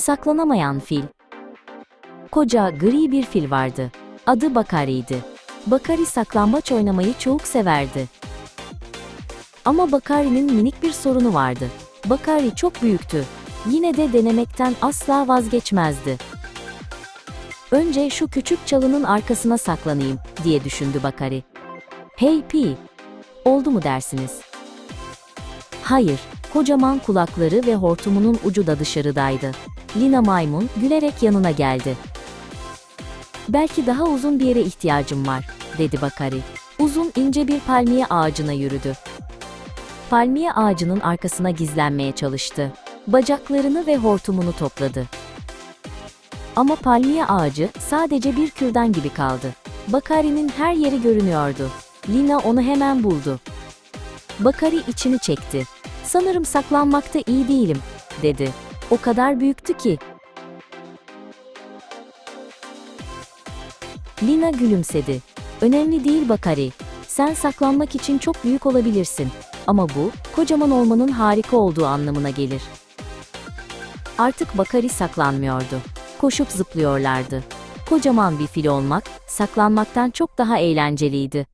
Saklanamayan fil. Koca, gri bir fil vardı. Adı Bakari'ydi. Bakari saklambaç oynamayı çok severdi. Ama Bakari'nin minik bir sorunu vardı. Bakari çok büyüktü. Yine de denemekten asla vazgeçmezdi. Önce şu küçük çalının arkasına saklanayım, diye düşündü Bakari. Hey Pi! Oldu mu dersiniz? Hayır, kocaman kulakları ve hortumunun ucu da dışarıdaydı. Lina maymun gülerek yanına geldi. Belki daha uzun bir yere ihtiyacım var, dedi Bakari. Uzun ince bir palmiye ağacına yürüdü. Palmiye ağacının arkasına gizlenmeye çalıştı. Bacaklarını ve hortumunu topladı. Ama palmiye ağacı sadece bir kürdan gibi kaldı. Bakari'nin her yeri görünüyordu. Lina onu hemen buldu. Bakari içini çekti. Sanırım saklanmakta iyi değilim, dedi. O kadar büyüktü ki. Lina gülümsedi. Önemli değil Bakari. Sen saklanmak için çok büyük olabilirsin. Ama bu, kocaman olmanın harika olduğu anlamına gelir. Artık Bakari saklanmıyordu. Koşup zıplıyorlardı. Kocaman bir fil olmak, saklanmaktan çok daha eğlenceliydi.